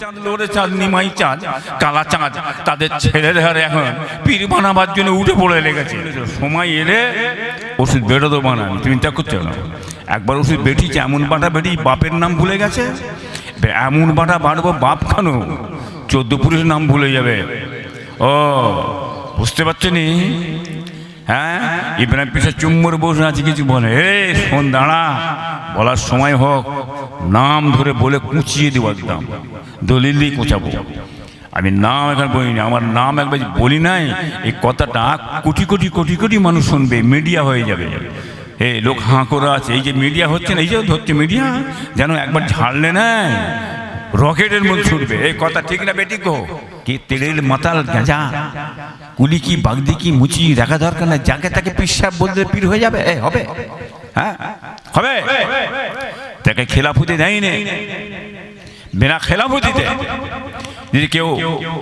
চাঁদ, লোরে চাঁদ, নিমাই চাঁদ, কালা চাঁদ, তাদের ছেলেদের এখন পীর বানাবার জন্য উঠে পড়ে লেগেছে। সময় এলে ওষুধ বেরোতো বানান তুমি তা করছ না। একবার ওষুধ বেটিছে এমন বাটা বেটি বাপের নাম ভুলে গেছে? এমন বাটা বাড়বো বাপ কেন? চোদ্দ পুরুষের নাম ভুলে যাবে। ও, বুঝতে পারছ নি? হ্যাঁ? ইব্রাহিম পিসা চুম্বর বসে আছে, কিছু বলে। এ, শোন, দাঁড়া, বলার সময় হোক, নাম ধরে বলে কুচিয়ে দেবো একদম। দলিল দিয়ে কোচাবো। আমি নাম এখন বলিনি, আমার নাম একবার বলি নাই, এই কথাটা কোটি কোটি কোটি কোটি মানুষ শুনবে মিডিয়া হয়ে যাবে। এ, লোক হাঁ করে আছে, এই যে মিডিয়া হচ্ছে না, এই যে ধরছে মিডিয়া যেন একবার ঝাড়লে না রকেটের মধ্যে ছুটবে। এই কথা ঠিক না বেটি গো? কি তেলের মাতাল গাঁজা, কুলি কি বাগদি কি মুচি, দেখা দরকার না যাকে তাকে পিসাব বলতে পীর হয়ে যাবে। হবে? হ্যাঁ? হবে? তাকে খেলাফুতি দেয়নি। বিনা খেলাফতিতে যদি কেউ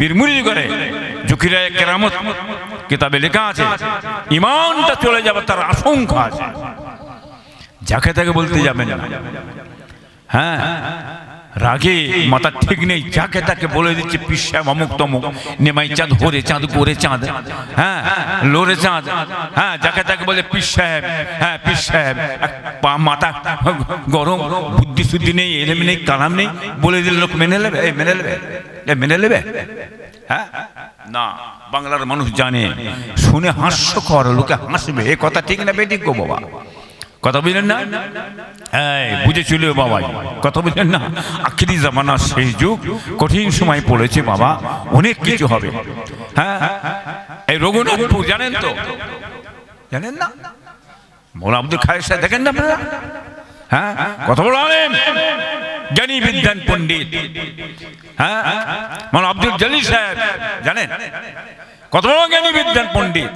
বীরমুরি করে জুকিরা কেরামত কিতাবে লেখা আছে, ইমানটা চলে যাবে তার আশঙ্কা আছে। যাকে তাকে বলতে যাবেন না। হ্যাঁ রাগে মাথা ঠিক নেই, যাকে তাকে বলে দিচ্ছে পিসা অমুক তমুক, নেমাই চাঁদ, হরে চাঁদ করে চাঁদ হ্যাঁ লোরে চাঁদ হ্যাঁ যাকে তাকে বলে পিস সাহেব হ্যাঁ পিস সাহেব পা মাথা গরম, বুদ্ধি শুদ্ধি নেই, এলেম নেই, কালাম নেই, বলে দিলে লোক মেনে নেবে এই মেনে নেবে, এ, মেনে নেবে? হ্যাঁ? না, বাংলার মানুষ জানে, শুনে হাস্যকর, লোকে হাসবে, এ কথা ঠিক না, বেঠিক গো বাবা। কথা বুঝলেন না? এই, বুঝেছিল বাবাই। কথা বুঝলেন না? আখিরি জামানার শেষ যুগ, কঠিন সময় পড়েছে বাবা। অনেক কিছু হবে। হ্যাঁ? এই রঘুনাথপুর, জানেন তো? জানেন না? মোলা আব্দুল খায়ের সাহেব, দেখেন না আপনারা? হ্যাঁ? বড় আলেম জ্ঞানী বিজ্ঞান পণ্ডিত। হ্যাঁ? মানে আব্দুল জলিল সাহেব, জানেন? কত বড় জ্ঞানী বিজ্ঞান পণ্ডিত।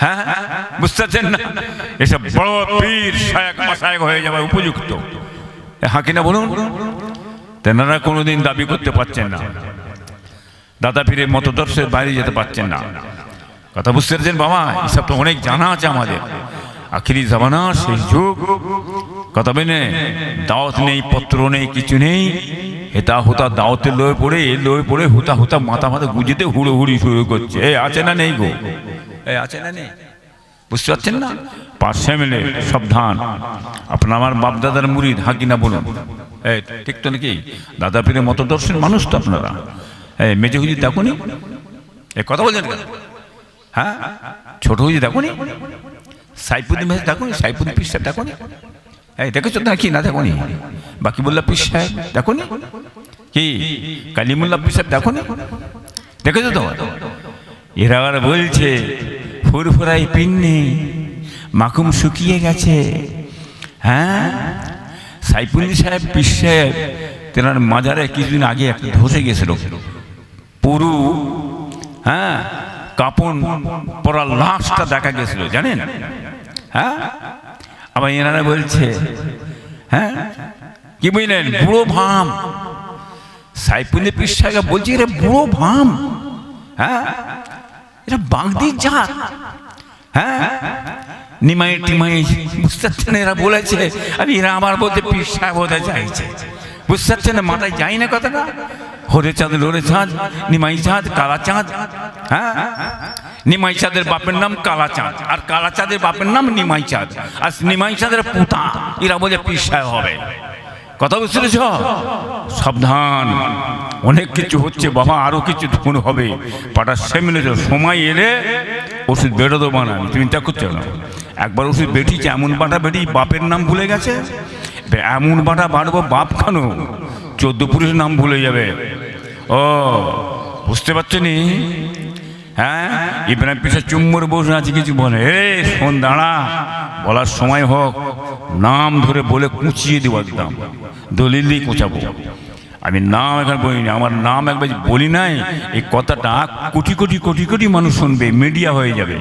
হ্যাঁ বুঝতে পারছেন না? এসব বড় পীর শায়ক মাসায়ক হয়ে যাবে উপযুক্ত। হ্যাঁ কিনা বলুন? তেনারা কোনোদিন দাবি করতে পারছেন না। দাদা পীরের মতদর্শের বাইরে যেতে পারছেন না। কথা বুঝতে পারছেন বাবা? এসব তো অনেক জানা আছে আমাদের। আখিরি জামানা, সেই যুগ। কথা বেনে দাওয়াত নেই, পত্র নেই, কিছু নেই। হেতা হুতা দাওয়াতের লয়ে পড়ে এ লয়ে পড়ে হুতা হুতা মাথা মাথা গুজিতে হুড়ো হুড়ি শুরু করছে। এ আছে না নেই গো? আছে না নেই? বুঝতে পারছেন না? পাশে মিলে সাবধান। আপনার আমার বাপ দাদার মুড়ি হাঁকি না বলুন? এই ঠিক তো নাকি? দাদা পীরের মতদর্শন মানুষ তো আপনারা। এই মেজে হুজি দেখুনি? এ, কথা বলছেন কেন? হ্যাঁ? ছোট হুজি দেখুনি? সাইফুদ্দিন ভাই দেখুনি? সাইফুদ্দিন পিস সাহেব দেখুনি? এই দেখেছ না কি না দেখুনি? বাকি বললা পিস সাহেব দেখুনি? কি? কালিমুল্লা পিস সাহেব দেখুনি? দেখেছ তো? এরা আবার বলছে ফুরফুরাই পিন্নি মাকুম শুকিয়ে গেছে। হ্যাঁ? সাইফুল্লি সাহেব সাহেব, তেনার মাজারে কিছুদিন আগে একটা ধসে গেছিল। পুরু হ্যাঁ? কাপন পরা লাশটা দেখা গেছিল, জানেন? হ্যাঁ? আবার এনারা বলছে হ্যাঁ? কি বুঝলেন বুড়ো ভাম। সাইফুল্লি পিস বলছে এরা বুড়ো ভাম। হ্যাঁ? এটা বাগদির জাত হ্যাঁ? নিমাই টিমাই বুঝতে এরা বলেছে আর এরা আমার বলতে পিস হতে চাইছে। বুঝতে পারছেন না মাথায় যাই না কথাটা? হরে চাঁদ লোরে চাঁদ, নিমাই চাঁদ, কালা চাঁদ। হ্যাঁ? নিমাই চাঁদের বাপের নাম কালা চাঁদ, আর কালা চাঁদের বাপের নাম নিমাই চাঁদ। আর নিমাই চাঁদের পুতা, এরা বলে পিস সাহেব হবে। কথা বুঝতে পেরেছ? সাবধান। অনেক কিছু হচ্ছে বাবা আরও কিছু ধুন হবে। পাটা সেমিনে সময় এলে ওষুধ বেরোতো বানান তুমি তা করছ না একবার ওষুধ বেটিছে এমন বাটা বেটি বাপের নাম ভুলে গেছে? এমন বাটা বাড়বো বাপ কেন? চোদ্দ পুরুষের নাম ভুলে যাবে। ও বুঝতে পারছ নি? হ্যাঁ? ইব্রাহিম পিসা চুম্বর বসে আছে কিছু বলে। এ শোন দাঁড়া। বলার সময় হোক নাম ধরে বলে কুচিয়ে দেবো একদম। দলিল দিয়ে কোচাবো। আমি নাম এখন বলিনি, আমার নাম একবার বলি নাই, এই কথাটা কোটি কোটি কোটি কোটি মানুষ শুনবে মিডিয়া হয়ে যাবে।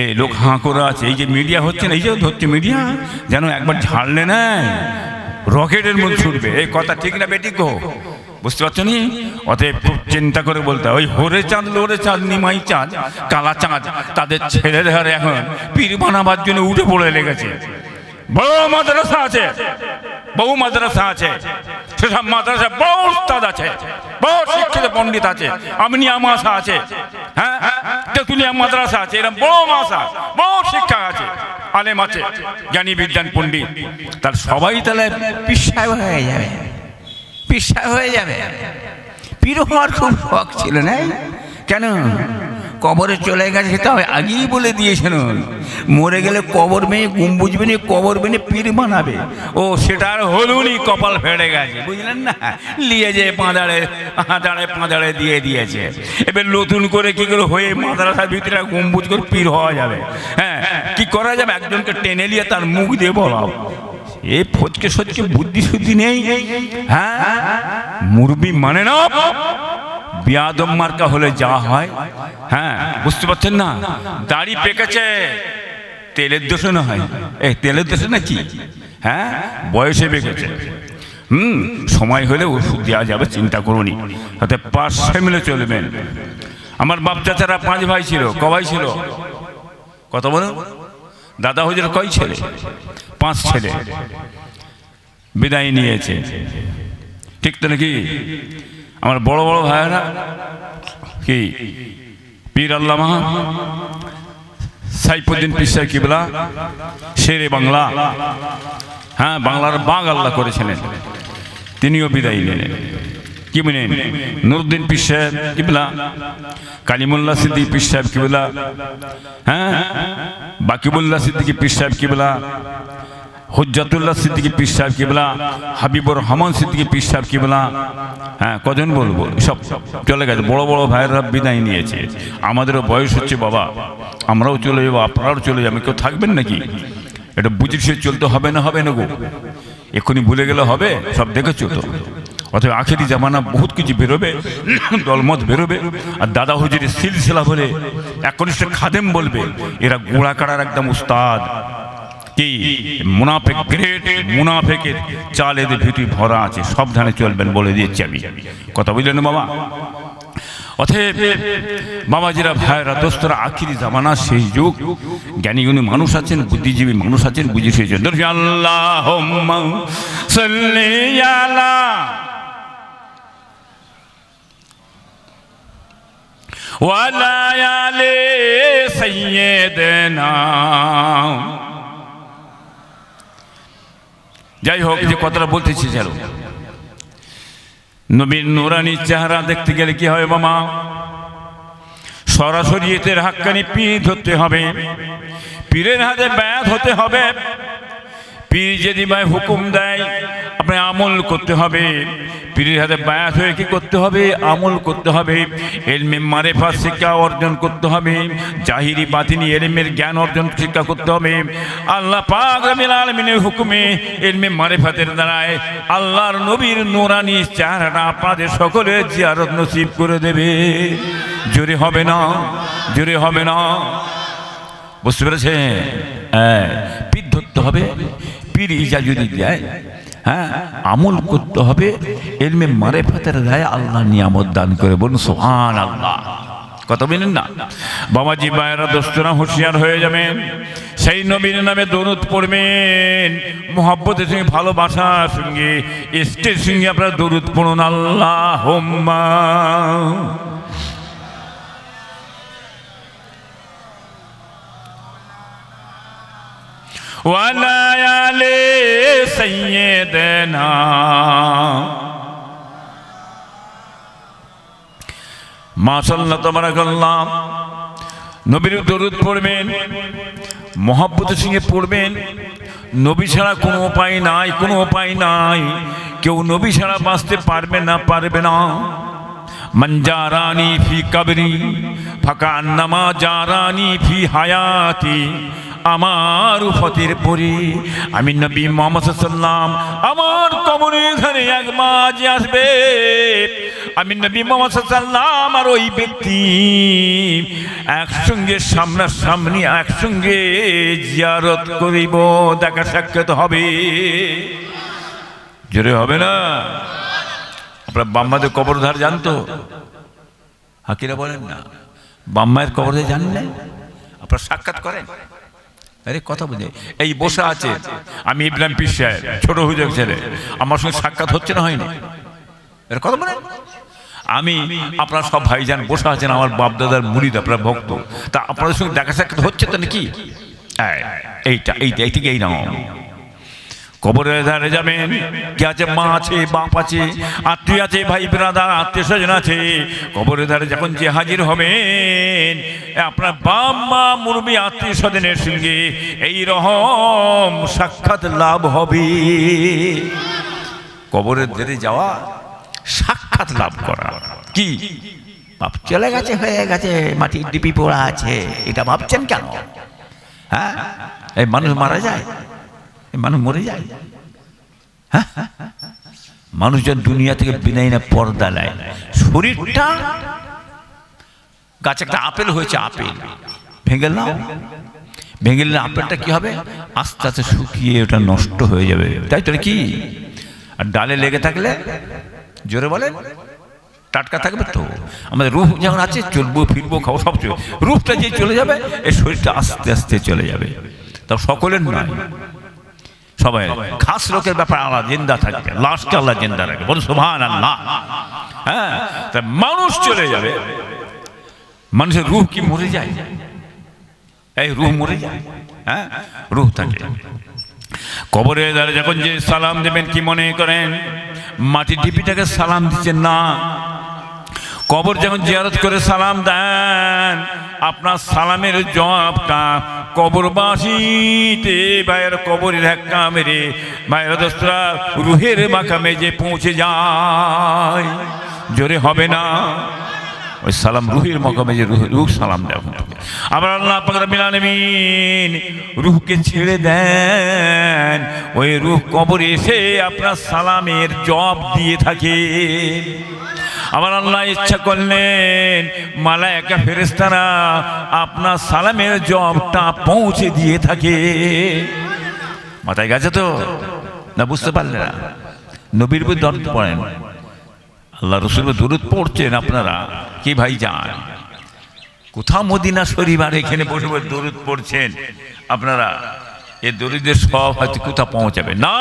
এ, লোক হাঁ করে আছে, এই যে মিডিয়া হচ্ছে না, এই যে ধরছে মিডিয়া যেন একবার ঝাড়লে না রকেটের মধ্যে ছুটবে। এই কথা ঠিক না বেটি গো? বুঝতে পারছ নি? অতএব খুব চিন্তা করে বলতে ওই হরে চাঁদ, লোরে চাঁদ, নিমাই চাঁদ, কালা চাঁদ, তাদের ছেলেদের এখন পীর বানাবার জন্য উঠে পড়ে লেগেছে। বড় মাদ্রাসা আছে, বহু মাদ্রাসা আছে। সেসব মাদ্রাসা বড় উস্তাদ আছে বড় শিক্ষিত পণ্ডিত আছে, আমনিয়া মাসা আছে হ্যাঁ? তেতুলিয়া মাদ্রাসা আছে এরকম বড় মাসা বড় শিক্ষা আছে, আলেম আছে, জ্ঞানী বিজ্ঞান পণ্ডিত। তার সবাই তাহলে পিসাব হয়ে যাবে, পিসাব হয়ে যাবে। পীর হওয়ার খুব শখ ছিল, না? কেন? কবরে চলে গেছে তো আগেই বলে দিয়েছেন মরে গেলে কবর মেয়ে গম্বুজ বেনে কবর বেনে পীর বানাবে। ও, সেটা আর কপাল ফেড়ে গেছে, বুঝলেন না? নিয়ে যে পাঁদাড়ে পাঁদাড়ে পাঁদাড়ে দিয়ে দিয়েছে। এবার নতুন করে কি করে হয়ে মাদ্রাসার ভিতরে গম্বুজ করে পীর হওয়া যাবে? হ্যাঁ কি করা যাবে? একজনকে টেনে নিয়ে তার মুখ দিয়ে বলাও। এ ফচকে সচকে বুদ্ধি শুদ্ধি নেই। হ্যাঁ মুরবি মানে না? বিয়াদম মার্কা হলে যা হয় হ্যাঁ বুঝতে পারছেন না? দাড়ি পেকেছে, তেলের দোষে হয়। এই তেলের দোষে নাকি হ্যাঁ বয়সে পেকেছে। হুম, সময় হলে ওষুধ দেওয়া যাবে, চিন্তা করুনি তাতে পাঁচশো মিলে চলবেন আমার বাপ চাচারা পাঁচ ভাই ছিল, ক ভাই ছিল? কত বলো? দাদা হুজুর কয় ছেলে? পাঁচ ছেলে। বিদায় নিয়েছে। ঠিক তো নাকি? আমার বড় বড় ভাইয়েরা, কি? পীর আল্লামা সাইফুদ্দিন পিসাই কিবলা, শেরে বাংলা হ্যাঁ বাংলার বাঘ আল্লাহ করেছিলেন তিনিও বিদায় নিলেন। কি বলেন? নুরুদ্দিন পিস সাহেব কিবলা, কালিমুল্লাহ সিদ্দিক পিস সাহেব কিবলা হ্যাঁ বাকিবুল্লাহ সিদ্দিকি পিস সাহেব কিবলা হুজ্জাতুল্লাহ সিদ্দিকি পিস সাহেব কিবলা, হাবিবুর রহমান সিদ্দিকি পিস সাহেব কিবলা হ্যাঁ কজন বলব? সব চলে গেছে। বড় বড় ভাইয়েরা বিদায় নিয়েছে। আমাদেরও বয়স হচ্ছে, বাবা। আমরাও চলে যাব, আপনারাও চলে যাবেন। কেউ থাকবেন নাকি? এটা বুঝে চলতে হবে না হবে না গো এক্ষুনি ভুলে গেলে হবে, সব দেখেছ তো? অথবা আখেরি জামানা বহুত কিছু বেরোবে, দলমত বেরোবে, আর দাদা হুজুরের সিলসিলা বলে একনিষ্ঠ খাদেম বলবে, এরা গোড়া কাড়ার একদম উস্তাদ। কি? মুনাফেক গ্রেট মুনাফেকের চাল এদের ভিতরে ভরা আছে, সাবধানে চলবেন বলে দিয়েছি আমি। কথা বুঝলেন বাবা? অতএব বাবাজিরা ভাইরা দোস্তরা, আখিরি জামানা, সেই যুগ। জ্ঞানী গুণী মানুষ আছেন, বুদ্ধিজীবী মানুষ আছেন, বুঝি জন্য। আল্লাহ আলা। ওয়ালা আলে সাইয়্যিদিনা। যাই হোক, যে কথাটা বলতেছি চলো নবীর নুরানি চেহারা দেখতে গেলে কি হবে মামা? সরাসরি এদের হাক্কানি পীর ধরতে হবে। পীরের হাতে ব্যাধ হতে হবে। পীর যদি ভাই হুকুম দেয় আপনি আমল করতে হবে। পীরের হাতে ব্যায়াত হয়ে কি করতে হবে? আমল করতে হবে। এলমে মারেফা শিক্ষা অর্জন করতে হবে। জাহিরি বাতিনি, এলমের জ্ঞান অর্জন শিক্ষা করতে হবে। আল্লাহ পাক রবিল আলমিনের হুকুমে এলমে মারেফাতের দ্বারায় আল্লাহর নবীর নোরানি চেহারাটা আপনাদের সকলে জিয়ারত নসিব করে দেবে। জোরে হবে না, জোরে হবে না। বুঝতে পেরেছে হ্যাঁ পীর ধরতে হবে। পীর ইজা যদি দেয়। হ্যাঁ আমল করতে হবে। এলমে মারে ফাতের গায়ে আল্লাহ নিয়ামত দান করে বলুন সোহান আল্লাহ কথা বলেন না? বাবাজি বায়রা দোস্তরা হুঁশিয়ার হয়ে যাবেন। সেই নবীর নামে দরুদ পড়বেন। মোহাব্বতের সঙ্গে, ভালোবাসার সঙ্গে স্টের সঙ্গে আপনারা দরুদ পড়ুন আল্লাহ হোম্মা ওয়ালা سيدنا মাশাল্লাহ তাবারাকাল্লাহ নবীর দরুদ পড়বেন মহাব্বতের সঙ্গে পড়বেন নবী ছাড়া কোনো উপায় নাই কোনো উপায় নাই কেউ নবী ছাড়া বাঁচতে পারবে না পারবে না মঞ্জারানি ফি কবরি ফাঁকা আন্নামা জারানি ফি হায়াতি আমার উফতের পরে। আমি নবী মোহাম্মদ সাল্লাম আমার কবরের ধরে এক মাঝ আসবে। আমি নবী মোহাম্মদ সাল্লাম আর ওই ব্যক্তি একসঙ্গে সামনাসামনি একসঙ্গে জিয়ারত করিব, দেখা সাক্ষাৎ হবে। জোরে হবে না? আপনার বাম্মাদের কবরধার জানতো? হাকিরা বলেন না। বাম্মায়ের কবরধার জানেন না আপনার সাক্ষাৎ করেন। আরে কথা বুঝে এই বসে আছে। আমি ইব্রাহিম পিস সাহেব ছোট হুজুর ছেলে। আমার সঙ্গে সাক্ষাৎ হচ্ছে না হয়নি? এর কথা বলে আমি আপনার সব ভাইজান বসে আছেন আমার বাপদাদার মুড়িদ আপনার ভক্ত। তা আপনাদের সঙ্গে দেখা সাক্ষাৎ হচ্ছে তো নাকি? এইটা এইটা এই থেকে এই নাও। কবরের ধারে যাবেন কে আছে? মা আছে, বাপ আছে, আত্মীয় আছে, ভাই ব্রাদার আত্মীয় স্বজন আছে। কবরের ধারে যখন যে হাজির হবেন আপনার বাপ, মা মুরবি আত্মীয় স্বজনের সঙ্গে এই রহম সাক্ষাৎ লাভ হবে। কবরের ধারে যাওয়া, সাক্ষাৎ লাভ করা। কি? বাপ চলে গেছে, হয়ে গেছে, মাটির ডিপি পোড়া আছে। এটা ভাবছেন কেন? হ্যাঁ? এই মানুষ মারা যায়। মানুষ মরে যায়? হ্যাঁ? মানুষজন দুনিয়া থেকে বিনাই না পর্দা নেয়। শরীরটা, গাছে একটা আপেল হয়েছে, আপেল। ভেঙে নাও। ভেঙে নিলে আপেলটা কি হবে? আস্তে আস্তে শুকিয়ে ওটা নষ্ট হয়ে যাবে। তাই তো কি? আর ডালে লেগে থাকলে, জোরে বলেন, টাটকা থাকবে তো। আমাদের রূপ যখন আছে, চলবো, ফিরবো, খাব, সব রূপটা যে চলে যাবে এই শরীরটা আস্তে আস্তে চলে যাবে। তাও সকলের নয়। সবাই খাস লোকের ব্যাপার আল্লাহ জিন্দা থাকবে লাশকে আল্লাহ জিন্দা রাখবে। বলুন সুবহান আল্লাহ হ্যাঁ তা মানুষ চলে যাবে মানুষের রুহ কি মরে যায়? এই রুহ মরে যায় হ্যাঁ রুহ থাকে। কবরে ধারে যখন যে সালাম দেবেন কি মনে করেন? মাটির ঢিপিটাকে সালাম দিচ্ছেন না। কবর যখন জিয়ারত করে সালাম দেন আপনার সালামের জবাবটা কবরবাসীতে বাইরের কবরের ধাক্কা মেরে বাইরের দোস্তরা, রুহের মাকামে যে পৌঁছে যায়, জোরে হবে না? ওই সালাম রুহের মকামে যে রুহ সালাম দেয় আবার আল্লাহ পাক রব্বিল আলামিন রুহকে ছেড়ে দেন। ওই রুহ কবরে এসে আপনার সালামের জব দিয়ে থাকে। আবার আল্লাহ ইচ্ছা করলেন, মালায়কা ফেরেস্তারা আপনার সালামের জবটা পৌঁছে দিয়ে থাকে। মাথায় গেছে তো? না বুঝতে পারলে না। নবীর বই দর্দ পড়েন। আল্লাহ রসুল দূরত পড়ছেন আপনারা। কি ভাই যান? কোথাও মদিনা শরীফ আর এখানে বসে বসে দরুদ পড়ছেন আপনারা? এ দরিদ্রের সব হয়তো কোথাও পৌঁছাবে। না!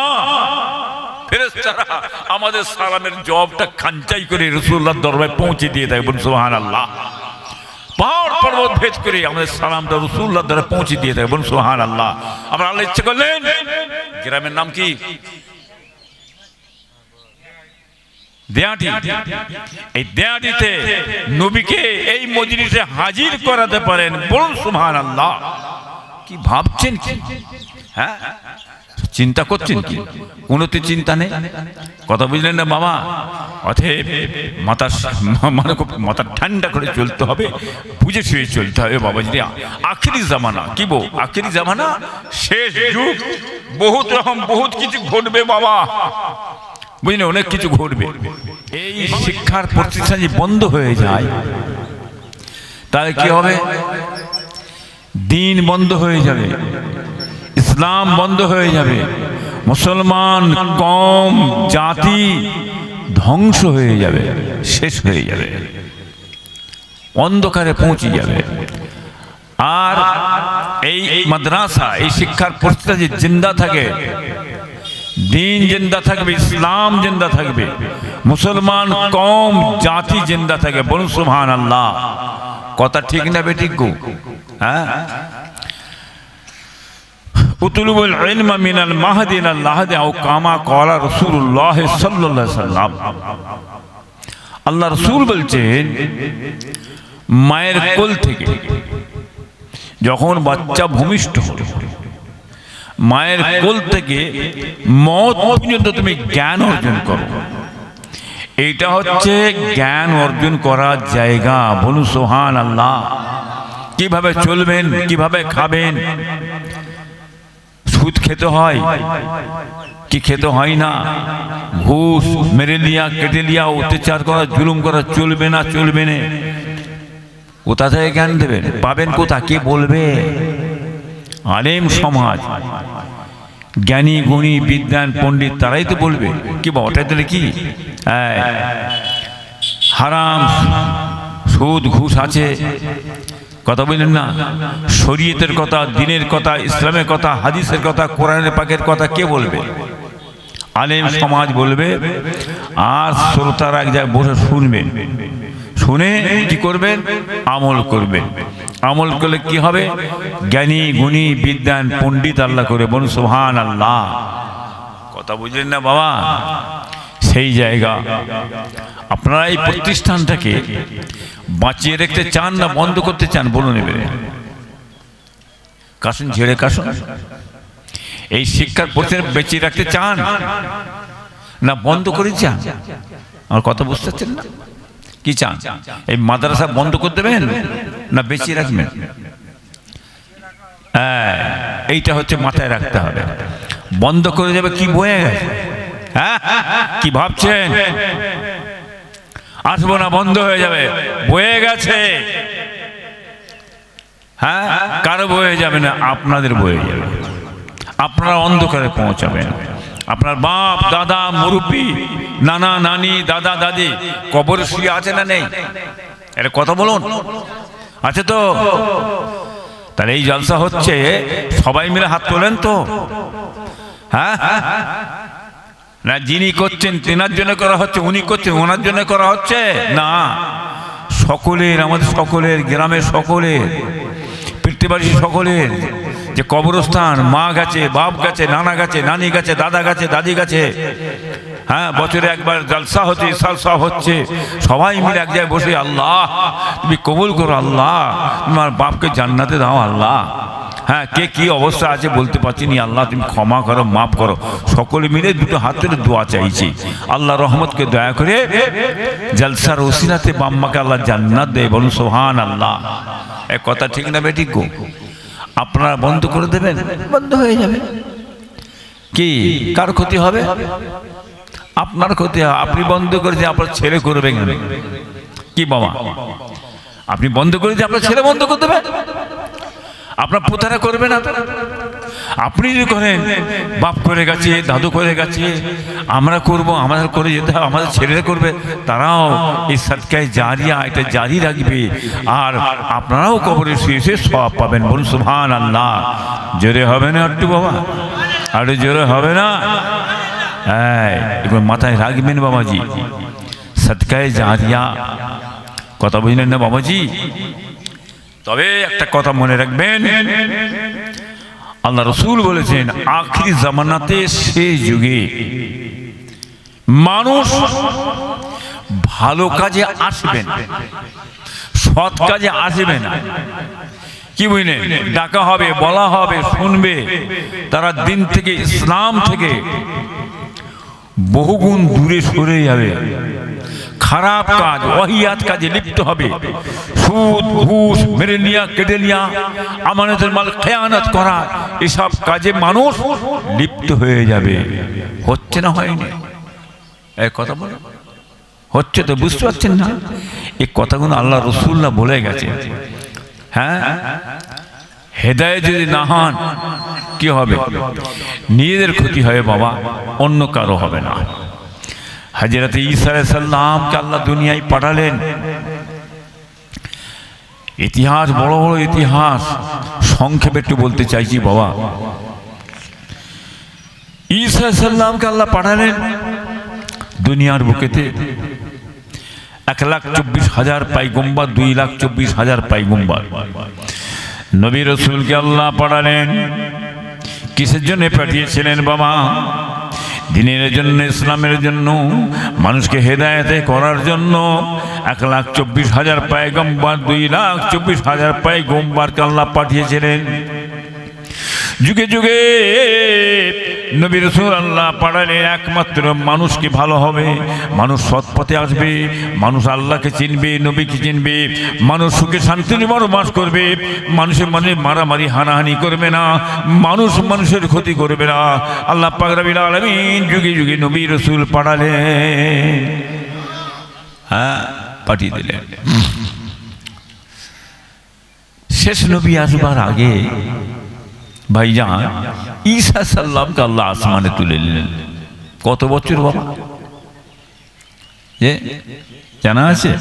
আমাদের সালামের জবটা খাঞ্চাই করে রসুল্লাহ দরবারে পৌঁছে দিয়ে দেয়, বলুন সোহান আল্লাহ পাহাড় পর্বত ভেদ করে আমাদের সালামটা রসুল্লাহ দ্বারা পৌঁছে দিয়ে দেয়, বলুন সোহান আল্লাহ আমরা আল্লাহ ইচ্ছে করলেন, গ্রামের নাম কি? দেয়াটি। এই নবীকে এই হাজির করাতে পারেন, বলুন আল্লাহ কি ভাবছেন হ্যাঁ? চিন্তা করছেন কি? কোনোতে চিন্তা নেই। কথা বুঝলেন না বাবা? অতএব মাথা মানে মাথা ঠান্ডা করে চলতে হবে, বুঝে শুয়ে চলতে হবে বাবা যদি আখেরি জামানা, কি বো আখেরি জামানা? শেষ যুগ। বহুত রকম, বহুত কিছু ঘটবে বাবা। বুঝলে অনেক কিছু ঘটবে। এই শিক্ষার প্রতিষ্ঠান যে বন্ধ হয়ে যায়, তাহলে কি হবে? দিন বন্ধ হয়ে যাবে। ইসলাম বন্ধ হয়ে যাবে। মুসলমান কম জাতি ধ্বংস হয়ে যাবে, শেষ হয়ে যাবে। অন্ধকারে পৌঁছে যাবে। আর এই মাদ্রাসা, এই শিক্ষার প্রতিষ্ঠা যে জিন্দা থাকে, দিন জিন্দা থাকবে, ইসলাম জিন্দা থাকবে, মুসলমান কম জাতি জিন্দা থাকবে বলুন সুবহান আল্লাহ কথা ঠিক না বেঠিক হ্যাঁ? উতুলুবুল ইলমা মিনাল মাহদি ইলাল লাহদি আও কামা ক্বালা রাসূলুল্লাহ সাল্লাল্লাহু আলাইহি সাল্লাম। আল্লাহ রসুল বলছেন, মায়ের কোল থেকে যখন বাচ্চা ভূমিষ্ঠ হবে মায়ের কোল থেকে মত পর্যন্ত তুমি জ্ঞান অর্জন করো। এটা হচ্ছে জ্ঞান অর্জন করার জায়গা। বলুন সোহান আল্লাহ কীভাবে চলবেন, কীভাবে খাবেন? সুদ খেতে হয়? কি খেতে হয় না? ঘুষ মেরে লিয়া কেটে লিয়া অত্যাচার করা, জুলুম করা চলবে না চলবে না। কোথা থেকে জ্ঞান দেবেন? পাবেন কোথা? কে বলবে? আলেম সমাজ। জ্ঞানী, গুণী বিদ্যান পণ্ডিত, তারাই তো বলবে। কি বা ওটাই তাহলে কি হারাম, সুদ, ঘুষ আছে। কথা বললেন না? শরীয়তের কথা, দিনের কথা, ইসলামের কথা, হাদিসের কথা, কোরআনের পাকের কথা কে বলবে? আলেম সমাজ বলবে, আর শ্রোতারা এক জায়গায় বসে শুনবেন। শুনে কি করবেন? আমল করবেন। আমল করলে কি হবে? জ্ঞানী, গুণী বিদ্যান পণ্ডিত আল্লাহ করে বলুন সুহান আল্লাহ কথা বুঝলেন না বাবা? সেই জায়গা। আপনারা এই প্রতিষ্ঠানটাকে বাঁচিয়ে রাখতে চান না, বন্ধ করতে চান, বলুন কাশুন ঝেড়ে কাশুন এই শিক্ষার প্রতিষ্ঠান বেঁচিয়ে রাখতে চান না, বন্ধ করে চান? আমার কথা বুঝতে পারছেন না? কি চান? এই মাদ্রাসা বন্ধ করে দেবেন না বেঁচিয়ে রাখবেন? হ্যাঁ এইটা হচ্ছে মাথায় রাখতে হবে। বন্ধ করে যাবে কি বয়ে গেছে? হ্যাঁ কি ভাবছেন? আসব না, বন্ধ হয়ে যাবে। বয়ে গেছে। হ্যাঁ? কারও বয়ে যাবে না, আপনাদের বয়ে যাবে। আপনারা অন্ধকারে পৌঁছাবেন। আপনার বাপ, দাদা, মুরব্বী, নানা, নানি, দাদা, দাদি, কবর শুয়ে আছে না নেই? এটা কথা বলুন। আছে তো? তাহলে এই জলসা হচ্ছে, সবাই মিলে হাত তোলেন তো। হ্যাঁ? না, যিনি করছেন তেনার জন্য করা হচ্ছে, উনি করছেন ওনার জন্য করা হচ্ছে? না। সকলের, আমাদের সকলের, গ্রামের সকলের, পৃথিবীবাসী সকলের, যে কবরস্থান, মা গাছে, বাপ গেছে, নানা গাছে, নানি গেছে, দাদা গাছে, দাদি গাছে হ্যাঁ বছরে একবার জালসা হচ্ছে সালসা হচ্ছে, সবাই মিলে এক জায়গায় বসে, আল্লাহ, তুমি কবুল করো, আল্লাহ, তোমার বাপকে জান্নাতে দাও, আল্লাহ। হ্যাঁ কে কি অবস্থা আছে বলতে পারছি নি। আল্লাহ তুমি ক্ষমা করো মাফ করো। সকলে মিলে দুটো হাতের দোয়া চাইছি। আল্লাহ রহমতকে দয়া করে জলসার ওসিলাতে বাম্মাকে আল্লাহ জান্নাত দেয় বলুন সোহান আল্লাহ এ কথা ঠিক না বেঠিক গো? আপনারা বন্ধ করে দেবেন? বন্ধ হয়ে যাবে। কি? কার ক্ষতি হবে? আপনার ক্ষতি হবে। আপনি বন্ধ করেছে আপনার ছেলে করবে কি বাবা? আপনি বন্ধ করেছে আপনার ছেলে বন্ধ করে দেবে আপনার পুতারা করবে না আপনি যদি করেন, বাপ করে গেছে, দাদু করে গেছে, আমরা করব, আমাদের করে যেতে হবে, আমাদের ছেলেরা করবে, তারাও এই সৎকায় জারিয়া এটা জারি রাখবে। আর আপনারাও কবরে শুয়ে শুয়ে সব পাবেন। বলুন সুভান আল্লাহ জোরে হবে না একটু বাবা? আরে জোরে হবে না? হ্যাঁ এবার মাথায় রাখবেন বাবাজি। সৎকায় জারিয়া। কথা বুঝলেন না বাবাজি? তবে একটা কথা মনে রাখবেন। আল্লাহ রসুল বলেছেন, আখিরি জামানাতে সে যুগে মানুষ ভালো কাজে আসবেন সৎ কাজে আসবে না। কি বুঝলেন? ডাকা হবে, বলা হবে, শুনবে। তারা দিন থেকে, ইসলাম থেকে বহুগুণ দূরে সরে যাবে। খারাপ কাজ ওহিয়াত কাজে লিপ্ত হবে। সুদ, ঘুষ, মেরে নিয়া, কেটে নিয়া, আমানতের মাল খেয়ানত করা, এসব কাজে মানুষ লিপ্ত হয়ে যাবে। হচ্ছে না হয়নি? এক কথা বলো। হচ্ছে তো, বুঝতে পারছেন না? এই কথাগুলো আল্লাহ রসুল্লাহ বলে গেছে। হ্যাঁ? হেদায় যদি না হন, কি হবে? নিজেদের ক্ষতি হয় বাবা, অন্য কারও হবে না। হাজরত ঈসা সাল্লামকে আল্লাহ দুনিয়ায় পাঠালেন। ইতিহাস, বড় বড় ইতিহাস। সংক্ষেপে একটু বলতে চাইছি বাবা। ঈসা সাল্লামকে আল্লাহ পাঠালেন দুনিয়ার বুকেতে। এক লাখ চব্বিশ হাজার পাইগম্বার, দুই লাখ চব্বিশ হাজার পাইগম্বার। নবী রসুলকে আল্লাহ পাঠালেন। কিসের জন্য পাঠিয়েছিলেন বাবা? দিনের জন্য, ইসলামের জন্য, মানুষকে হেদায়তে করার জন্য এক লাখ চব্বিশ হাজার পায়গম্বার, দুই লাখ চব্বিশ হাজার পায়গম্বারকে আল্লাহ পাঠিয়েছিলেন। যুগে যুগে নবী রসুল আল্লাহ পাড়ালে একমাত্র মানুষকে ভালো হবে? মানুষ সৎ পথে আসবে, মানুষ আল্লাহকে চিনবে, নবীকে চিনবে, মানুষ সুখে শান্তি বাস করবে, মানুষের মানে মারামারি, হানাহানি করবে না, মানুষ মানুষের ক্ষতি করবে না। আল্লাহ পাকরাবিল আলমিন যুগে যুগে নবী রসুল পাড়ালে হ্যাঁ পাঠিয়ে দিলেন। শেষ নবী আসবার আগে ভাইজান, ঈসা সাল্লামকে আল্লাহ আসমানে তুলে নিলেন। কত বছর বাবা? জানা আছে?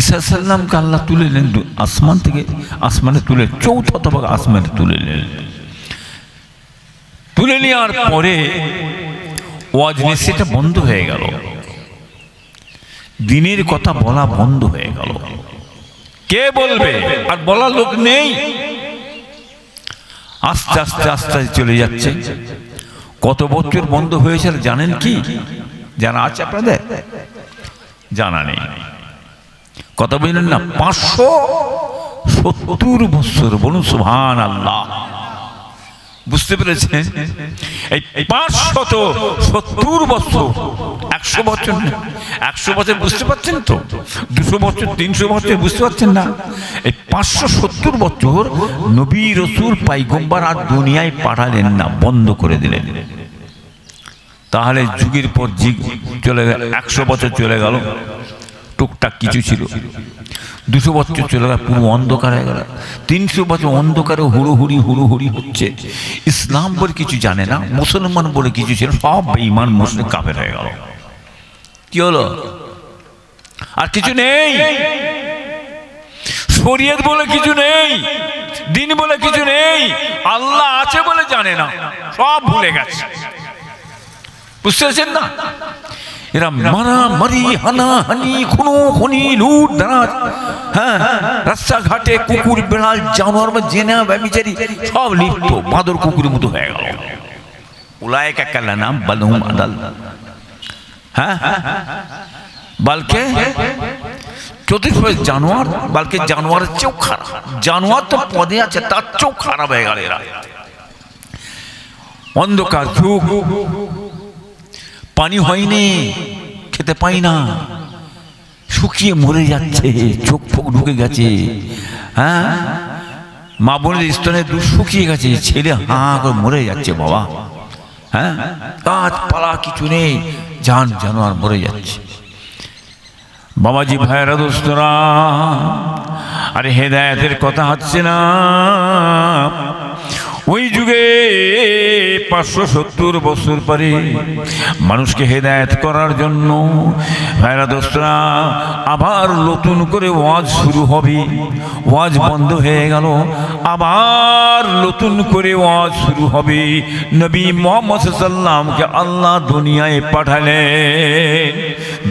ঈসা সাল্লামকে আল্লাহ তুলে নিলেন আসমান থেকে, আসমানে তুলে, চৌথ তবাক আসমানে তুলে নিলেন। তুলে নেওয়ার পরে ওয়াজ সেটা বন্ধ হয়ে গেল। দিনের কথা বলা বন্ধ হয়ে গেল। কে বলবে? আর বলার লোক নেই। আস্তে আস্তে আস্তে চলে যাচ্ছে। কত বছর বন্ধ হয়েছিল জানেন কি? জানা আছে আপনাদের? জানা নেই। কত বললেন না, পাঁচশো সত্তর বছর, বলুন সুহান আল্লাহ বুঝতে পেরেছেন? এই পাঁচশত সত্তর বছর, একশো বছর একশো বছর বুঝতে পারছেন তো? দুশো বছর, তিনশো বছর বুঝতে পারছেন না? এই পাঁচশো সত্তর বছর নবী রসুল পাইগম্বার আর দুনিয়ায় পাঠালেন না, বন্ধ করে দিলেন। তাহলে যুগের পর যুগ চলে গেল, একশো বছর চলে গেল। টুকটাক কিছু ছিল। দুশো বছর চলে গেল, পুরো অন্ধকার হয়ে গেল। তিনশো বছর অন্ধকারে হুড়োহুড়ি হুড়োহুড়ি হচ্ছে। ইসলাম বলে কিছু জানে না, মুসলমান বলে কিছু ছিল সব বেঈমান মুসলিম কাফের হয়ে গেল। কি হলো? আর কিছু নেই। শরীয়ত বলে কিছু নেই, দিন বলে কিছু নেই, আল্লাহ আছে বলে জানে না, সব ভুলে গেছে। বুঝতে পারছেন না? এরা মারা মারি হানা হানি খুনো খুনি লুট দাঁড়াত হ্যাঁ রাস্তাঘাটে কুকুর বেড়াল জানোয়ার বা জেনা ব্যবিচারি সব লিপ্ত বাঁদর কুকুরের মতো হয়ে গেল উলায় কাকালা নাম বালহুম আদাল হ্যাঁ বালকে চতুর্থ জানোয়ার বালকে জানোয়ারের চেয়েও খারাপ জানোয়ার তো পদে আছে তার চেয়েও খারাপ হয়ে গেল এরা অন্ধকার যুগ পানি হয়নি, খেতে পাই না। শুকিয়ে মরে যাচ্ছে, চোখ ফোক ঢুকে গেছে। হ্যাঁ? মা বোনের স্তনে দু শুকিয়ে গেছে, ছেলে হাঁ করে মরে যাচ্ছে বাবা। হ্যাঁ? গাছপালা কিছু নেই, জান জানোয়ার মরে যাচ্ছে। বাবাজি ভাইয়েরা দোস্তরা, আরে হেদায়তের কথা হচ্ছে না। ওই যুগে পাঁচশো সত্তর বছর পরে মানুষকে হেদায়ত করার জন্য ভাইরা আবার নতুন করে ওয়াজ শুরু হবে। ওয়াজ বন্ধ হয়ে গেল, আবার নতুন করে ওয়াজ শুরু হবে। নবী মোহাম্মদ সাল্লামকে আল্লাহ দুনিয়ায় পাঠালেন।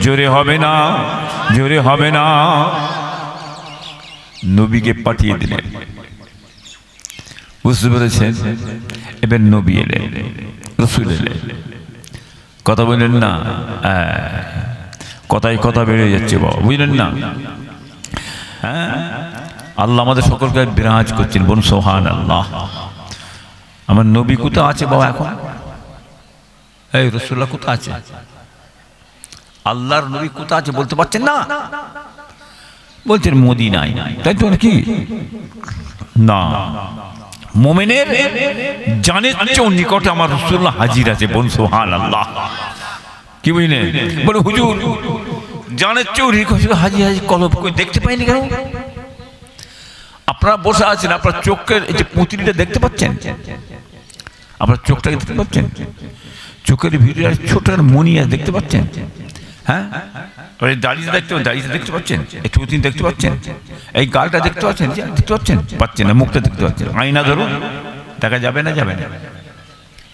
জোরে হবে না, জোরে হবে না। নবীকে পাঠিয়ে দিলেন। বুঝতে পেরেছেন? এবার নবী এলেন রসুল এলেন। কথা বললেন না? হ্যাঁ, কথায় কথা বেড়ে যাচ্ছে বাবা বুঝলেন না? হ্যাঁ? আল্লাহ আমাদের সকলকে বিরাজ করছেন বোন সোহান আল্লাহ আমার নবী কোথা আছে বাবা এখন? এই রসুল্লাহ কোথা আছে? আল্লাহর নবী কোথা আছে বলতে পারছেন না? বলছেন মোদি নাই তাই তো কি না। মোমেনের জানের চেয়েও নিকটে আমার রসুল্লাহ হাজির আছে বোন সোহান আল্লাহ কি বুঝলেন? বলে, হুজুর, জানের চেয়েও নিকটে হাজির হাজির কলব করে দেখতে পাইনি কেন? আপনারা বসে আছেন, আপনার চোখের এই যে পুঁতিটা দেখতে পাচ্ছেন? আপনার চোখটাকে দেখতে পাচ্ছেন? চোখের ভিতরে ছোট মনি দেখতে পাচ্ছেন? হ্যাঁ? ওই দাড়িটা দেখতে দাড়িটা দেখতে পাচ্ছেন? এই চুতিন দেখতে পাচ্ছেন? এই গালটা দেখতে পাচ্ছেন? দেখতে পাচ্ছেন? পাচ্ছেন না, মুখটা দেখতে পাচ্ছেন। আয়না ধরুন, দেখা যাবে না যাবে না?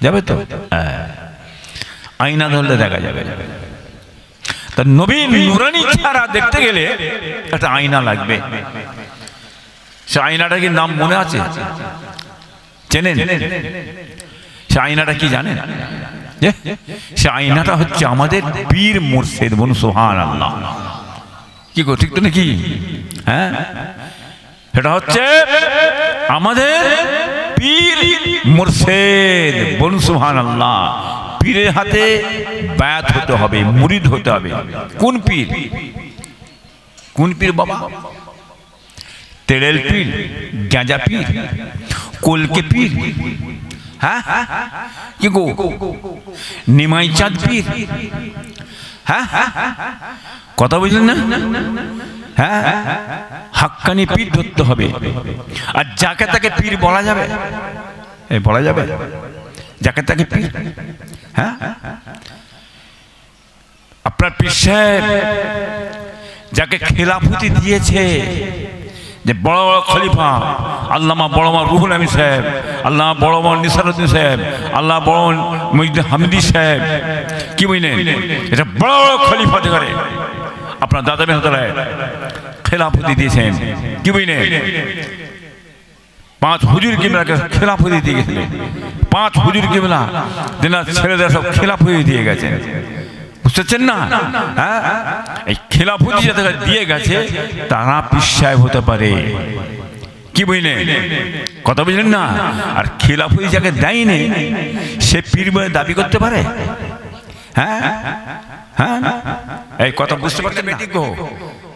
যাবে তো? হ্যাঁ। আয়না ধরলে দেখা যাবে। তা নবীন নুরানি ছাড়া দেখতে গেলে একটা আয়না লাগবে। সে আয়নাটা কি নাম মনে আছে? চেনেন? সে আয়নাটা কি জানেন? সে আয়নাটা হচ্ছে আমাদের বীর মুর্শেদ বনু সোহান আল্লাহ কি গো, ঠিক তো নাকি? হ্যাঁ? সেটা হচ্ছে আমাদের পীর মুর্শেদ বনু সোহান আল্লাহ পীরের হাতে ব্যাত হতে হবে, মুরিদ হতে হবে। কোন পীর? কোন পীর বাবা? তেড়েল পীর গাঁজা পীর, কলকে পীর হ্যাঁ? কি গো? নিমাই চাঁদ পীর? হ্যাঁ? কথা বুঝলেন না? হ্যাঁ? হাক্কানি পীর ধরতে হবে। আর যাকে তাকে পীর বলা যাবে এই বলা যাবে? যাকে তাকে পীর? হ্যাঁ? আপনার পীর সাহেব যাকে খেলাফতি দিয়েছে, যে বড় বড় খলিফা, আল্লামা বড় মা রুহুল আমিন সাহেব আল্লাহ বড় মা নিসারুদ্দিন সাহেব, আল্লাহ বড় মহিদ হামিদি সাহেব। কি বুঝলেন এটা বড় বড় খলিফা করে আপনার দাদা মেহতারায় খেলাফতি দিয়েছেন। কি বুঝলেন পাঁচ হুজুর কিমলাকে খেলাফতি দিয়ে গেছিলেন। পাঁচ হুজুর কিমলা তেনার ছেলেদের সব খেলাফতি দিয়ে গেছেন। বুঝতেছেন না? হ্যাঁ? এই খেলাফতি যাদের দিয়ে গেছে, তারা পিসায় হতে পারে। কি বুঝলেন কথা বুঝলেন না? আর খেলাফতি যাকে দেয়নি, সে পীর বলে দাবি করতে পারে? হ্যাঁ? হ্যাঁ? এই কথা বুঝতে পারছেন